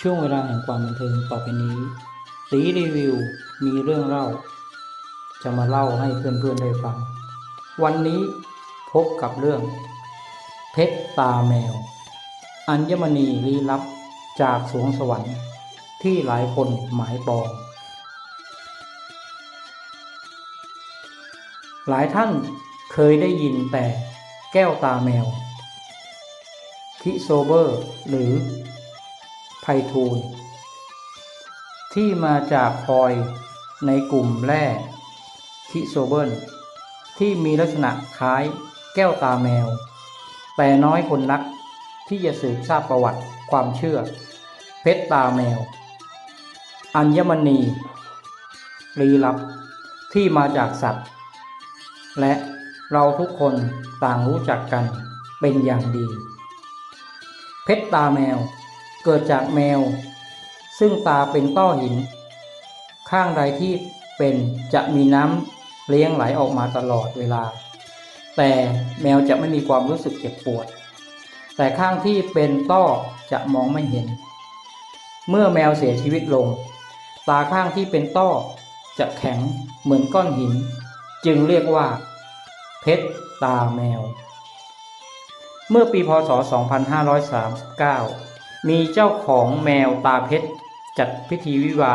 ช่วงเวลาแห่งความบันเทิงต่อไปนี้ตีรีวิวมีเรื่องเล่า จะมาเล่าให้เพื่อนๆได้ฟัง วันนี้พบกับเรื่อง เพชรตาแมว อัญมณีลี้ลับจากสวงสวรรค์ที่หลายคนหมายปอง หลายท่านเคยได้ยินแต่แก้วตาแมวคิโซเบอร์ หรือ ไพทูลที่มาจากพลอยในกลุ่มแร่คิโซเบิลที่มีลักษณะคล้ายแก้วตาแมว แต่น้อยคนนักที่จะสืบทราบประวัติความเชื่อ เพชรตาแมว อัญมณีลีลับที่มาจากสัตว์ และเราทุกคนต่างรู้จักกันเป็นอย่างดี เพชรตาแมว เกิดจากแมว ซึ่งตาเป็นต้อหิน ข้างใดที่เป็นจะมีน้ำเลี้ยงไหลออกมาตลอดเวลา แต่แมวจะไม่มีความรู้สึกเจ็บปวด แต่ข้างที่เป็นต้อจะมองไม่เห็น เมื่อแมวเสียชีวิตลง ตาข้างที่เป็นต้อจะแข็งเหมือนก้อนหิน จึงเรียกว่า เพชรตาแมว เมื่อปีพศ 2539 มีเจ้าของแมวตาเพชร จัดพิธีวิวา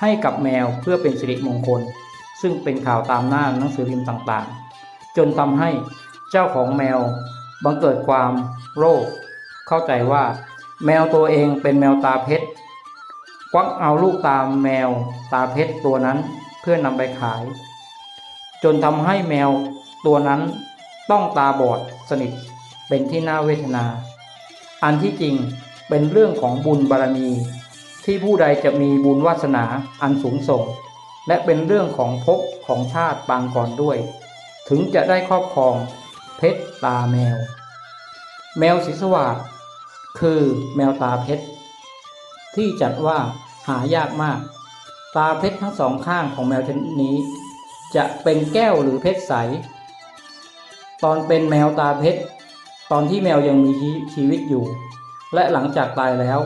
ให้กับแมวเพื่อเป็นสิริมงคล ซึ่งเป็นข่าวตามหน้าหนังสือพิมพ์ต่างๆ จนทำให้เจ้าของแมวบังเกิดความโลภเข้าใจว่า แมวตัวเองเป็นแมวตาเพชรควักเอาลูกตามแมวตาเพชรตัวนั้นเพื่อนำไปขาย จนทำให้แมวตัวนั้นต้องตาบอดสนิทเป็นที่น่าเวทนา อันที่จริง เป็นเรื่องของบุญบารมี ที่ผู้ใดจะมีบุญวาสนาอันสูงส่ง และเป็นเรื่องของภพของชาติปางก่อนด้วย ถึงจะได้ครอบครองเพชรตาแมว แมวสีสว่าดคือแมวตาเพชร ที่จัดว่าหายากมาก ตาเพชรทั้งสองข้างของแมวชนิดนี้ จะเป็นแก้วหรือเพชรใส ตอนเป็นแมวตาเพชร ตอนที่แมวยังมีชีวิตอยู่ และหลังจากตายแล้ว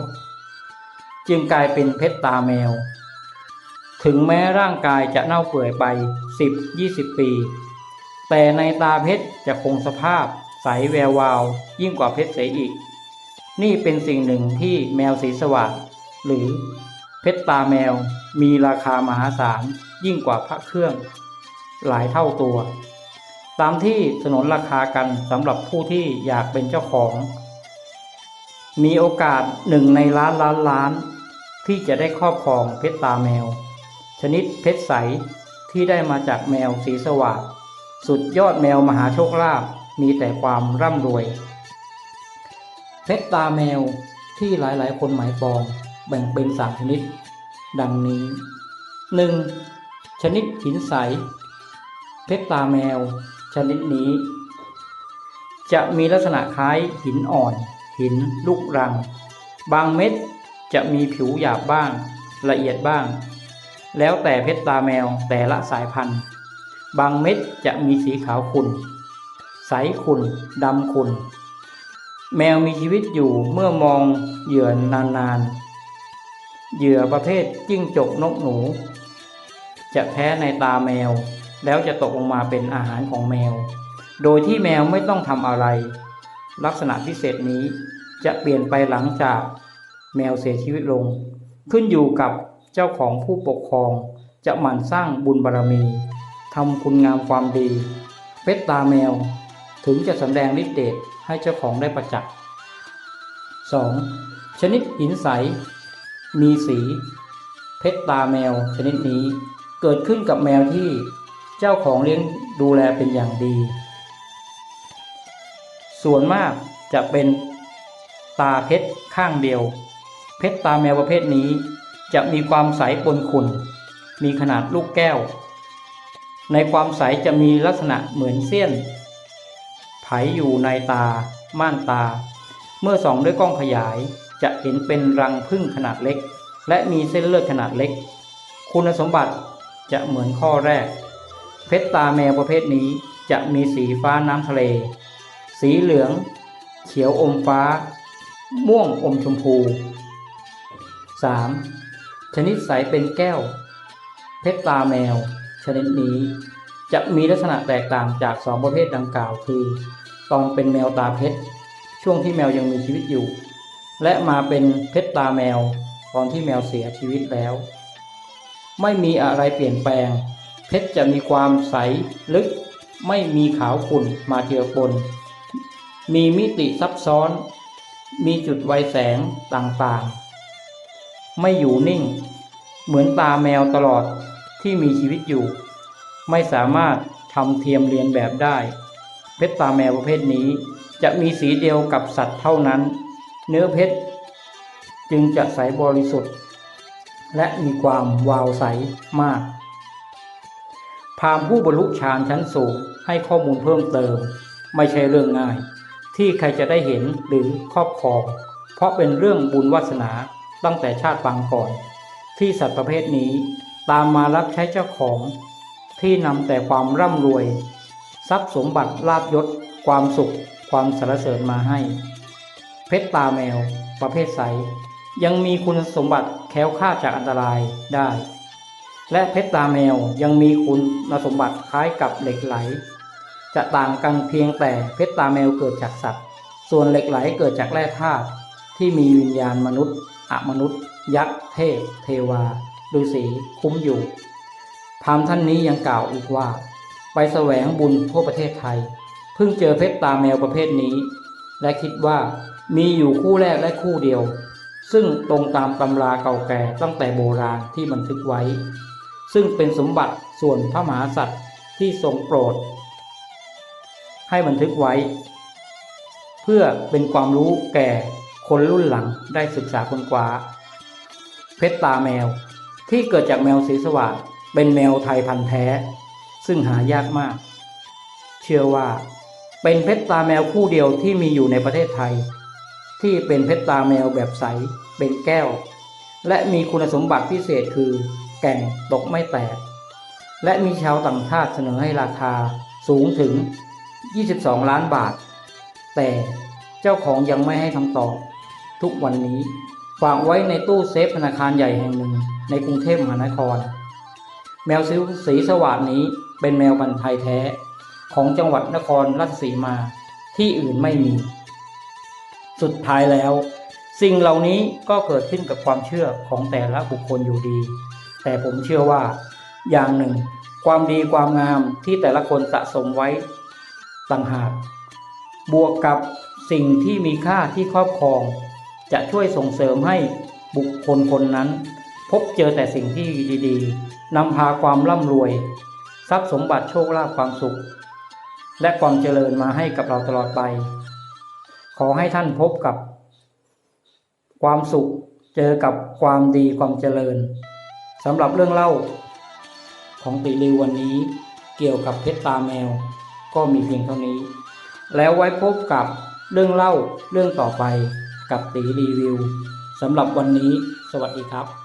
จึงกลายเป็นเพชรตาแมว ถึงแม้ร่างกายจะเน่าเปื่อยไป 10-20 ปี แต่ในตาเพชรจะคงสภาพใสแวววาว ยิ่งกว่าเพชรเสียอีก นี่เป็นสิ่งหนึ่งที่แมวสีสวัสดหรือเพชรตาแมวมีราคามหาศาลยิ่งกว่าพระเครื่อง หลายเท่าตัว ตามที่สนนราคากันสำหรับผู้ที่อยากเป็นเจ้าของ มีโอกาสหนึ่งในล้านล้านล้าน ที่จะได้ครอบครองเพชรตาแมว ชนิดเพชรใสที่ได้มาจากแมวสีสวัสดสุดยอดแมวมหาโชคลาภมีแต่ความร่ำรวย เพชรตาแมวที่หลายๆ คนหมายปองแบ่งเป็นสามชนิด ดังนี้ 1. ชนิดหินใส เพชรตาแมว ชนิดนี้ จะมีลักษณะคล้ายหินอ่อน หินลูกรัง บางเม็ดจะมีผิวหยาบบ้าง ละเอียดบ้าง แล้วแต่เพชรตาแมวแต่ละสายพันธุ์ บางเม็ดจะมีสีขาวขุ่นใสขุ่นดำขุ่นแมวมีชีวิตอยู่เมื่อมองเหยื่อนานๆเหยื่อประเภทจิ้งจกนกหนู จะแพ้ในตาแมว แล้วจะตกลงมาเป็นอาหารของแมว โดยที่แมวไม่ต้องทำอะไร ลักษณะพิเศษนี้จะเปลี่ยนไปหลังจากแมวเสียชีวิตลง ขึ้นอยู่กับเจ้าของผู้ปกครอง จะหมั่นสร้างบุญบารมีทำคุณงามความดี เพชรตาแมว ถึงจะสำแดงฤทธิ์เดชให้เจ้าของได้ประจักษ์ 2. ชนิดหินใส มีสี เพชรตาแมวชนิดนี้เกิดขึ้นกับแมวที่เจ้าของเลี้ยงดูแลเป็นอย่างดี ส่วนมากจะเป็นตาเพชรข้างเดียว เพชรตาแมวประเภทนี้ จะมีความใสปนขุ่นมีขนาดลูกแก้ว ในความใสจะมีลักษณะเหมือนเสี้ยนไผอยู่ในตา ม่านตา เมื่อส่องด้วยกล้องขยายจะเห็นเป็นรังผึ้งขนาดเล็ก และมีเส้นเลือดขนาดเล็ก คุณสมบัติจะเหมือนข้อแรก เพชรตาแมวประเภทนี้จะมีสีฟ้าน้ำทะเล สีเหลือง เขียวอมฟ้า ม่วงอมชมพู 3. ชนิดใสเป็นแก้ว เพชรตาแมว ชนิดนี้จะมีลักษณะแตกต่างจากสองประเภทดังกล่าว คือ ตอนเป็นแมวตาเพชรช่วงที่แมวยังมีชีวิตอยู่ และมาเป็นเพชรตาแมว ตอนที่แมวเสียชีวิตแล้ว ไม่มีอะไรเปลี่ยนแปลง เพชรจะมีความใสลึกไม่มีขาวขุ่นมาเจือปน มีมิติซับซ้อน มีจุดไวแสงต่างๆ ไม่อยู่นิ่ง เหมือนตาแมวตลอดที่มีชีวิตอยู่ ไม่สามารถทำเทียมเรียนแบบได้ เพชรตาแมวประเภทนี้ จะมีสีเดียวกับสัตว์เท่านั้น เนื้อเพชรจึงจะใสบริสุทธิ์ และมีความวาวใสมาก พามผู้บรรลุฌานชั้นสูงให้ข้อมูลเพิ่มเติม ไม่ใช่เรื่องง่าย ที่ใครจะได้เห็นหรือครอบครอง เพราะเป็นเรื่องบุญวาสนาตั้งแต่ชาติปางก่อน ที่สัตว์ประเภทนี้ตามมารับใช้เจ้าของ ที่นำแต่ความร่ำรวย ทรัพย์สมบัติลาบยศ ความสุข ความสรรเสริญมาให้ เพชรตาแมว ประเภทใส ยังมีคุณสมบัติแค้วคลาจากอันตรายได้ และเพชรตาแมวยังมีคุณสมบัติคล้ายกับเหล็กไหล จะต่างกันเพียงแต่เพชรตาแมวเกิดจากสัตว์ ส่วนเหล็กไหลเกิดจากแร่ธาตุที่มีวิญญาณมนุษย์อมนุษย์ ยักษ์ เทพ เทวาฤาษีคุ้มอยู่พรามท่านนี้ยังกล่าวอีกว่า ไปแสวงบุญทั่วประเทศไทย เพิ่งเจอเพชรตาแมวประเภทนี้ และคิดว่ามีอยู่คู่แรกและคู่เดียว ซึ่งตรงตามตำราเก่าแก่ตั้งแต่โบราณที่บันทึกไว้ ซึ่งเป็นสมบัติส่วนพระมหากษัตริย์ที่ทรงโปรด ให้บันทึกไว้ เพื่อเป็นความรู้แก่คนรุ่นหลังได้ศึกษาค้นคว้า เพชรตาแมว ที่เกิดจากแมวสีสวัสดเป็นแมวไทยพันธุ์แท้ ซึ่งหายากมาก เชื่อว่า เป็นเพชรตาแมวคู่เดียวที่มีอยู่ในประเทศไทย ที่เป็นเพชรตาแมวแบบใส เป็นแก้ว และมีคุณสมบัติพิเศษคือ แก่งตกไม่แตกและมีชาวต่างชาติเสนอให้ราคาสูงถึง 22 ล้านบาท แต่เจ้าของยังไม่ให้คำตอบ ทุกวันนี้ฝากไว้ในตู้เซฟธนาคารใหญ่แห่งหนึ่งในกรุงเทพมหานคร แมวซิวสีสวัสดนี้เป็นแมวพันธุ์ไทยแท้ ของจังหวัดนครราชสีมาที่อื่นไม่มี สุดท้ายแล้ว สิ่งเหล่านี้ก็เกิดขึ้นกับความเชื่อของแต่ละบุคคลอยู่ดี แต่ผมเชื่อว่า อย่างหนึ่ง ความดีความงามที่แต่ละคนสะสมไว้ ต่างหาก บวกกับสิ่งที่มีค่าที่ครอบครอง จะช่วยส่งเสริมให้บุคคลคนนั้น พบเจอแต่สิ่งที่ดีๆนำพาความร่ำรวย ทรัพย์สมบัติโชคลาภความสุข และความเจริญมาให้กับเราตลอดไป ขอให้ท่านพบกับ ความสุขเจอกับความดีความเจริญสำหรับเรื่องเล่าของติริววันนี้เกี่ยวกับเพชรตาแมว ก็มีเพียงเท่านี้ แล้วไว้พบกับเรื่องเล่าเรื่องต่อไปกับตีรีวิวสำหรับวันนี้สวัสดีครับ